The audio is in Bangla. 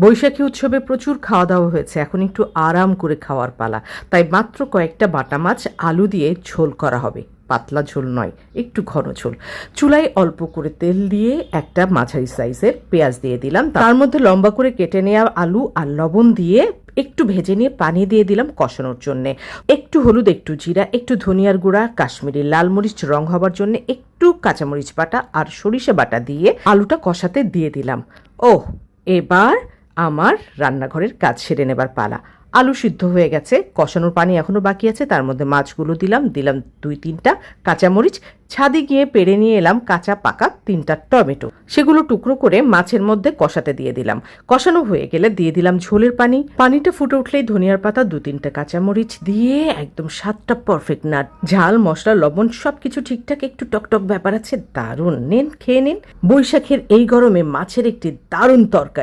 বৈশাখী উৎসবে প্রচুর খাওয়া দাওয়া হয়েছে। এখন একটু আরাম করে খাওয়ার পালা। তাই মাত্র কয়েকটা বাটা মাছ আলু দিয়ে ঝোল করা হবে। পাতলা ঝোল নয়, একটু ঘন ঝোল। চুলায় অল্প করে তেল দিয়ে একটা মাঝারি সাইজের পেঁয়াজ দিয়ে দিলাম। তার মধ্যে লম্বা করে কেটে নেওয়া আলু আর লবণ দিয়ে একটু ভেজে নিয়ে পানি দিয়ে দিলাম কষানোর জন্য। একটু হলুদ, একটু জিরা, একটু ধনিয়ার গুঁড়া, কাশ্মীরি লাল মরিচ, রং হবার জন্য একটু কাঁচামরিচ বাটা আর সরিষা বাটা দিয়ে আলুটা কষাতে দিয়ে দিলাম। ও এবার আমার রান্নাঘরের কাজ সেরে নেবার পালা। আলু সিদ্ধ হয়ে গেছে, কষানোর পানি এখনও বাকি আছে, তার মধ্যে মাছগুলো দিলাম দিলাম দুই তিনটা কাঁচামরিচ, ছাদে গিয়ে পেরে নিয়ে এলাম কাঁচা পাকা তিনটা টমেটো। সেগুলো টুকরো করে মাছের মধ্যে কষাতে দিয়ে দিলাম। কষানো হয়ে গেলে দিয়ে দিলাম ঝোলের পানি। পানিটা ফুটে উঠলেই ধনিয়ার পাতা, দু তিনটা কাঁচামরিচ দিয়ে একদম সাতটা পারফেক্ট নাট ঝাল, মশলা, লবণ সব কিছু ঠিকঠাক, একটু টকটক ব্যাপার আছে, দারুণ। নেন, খেয়ে নিন। বৈশাখের এই গরমে মাছের একটি দারুণ তরকারি।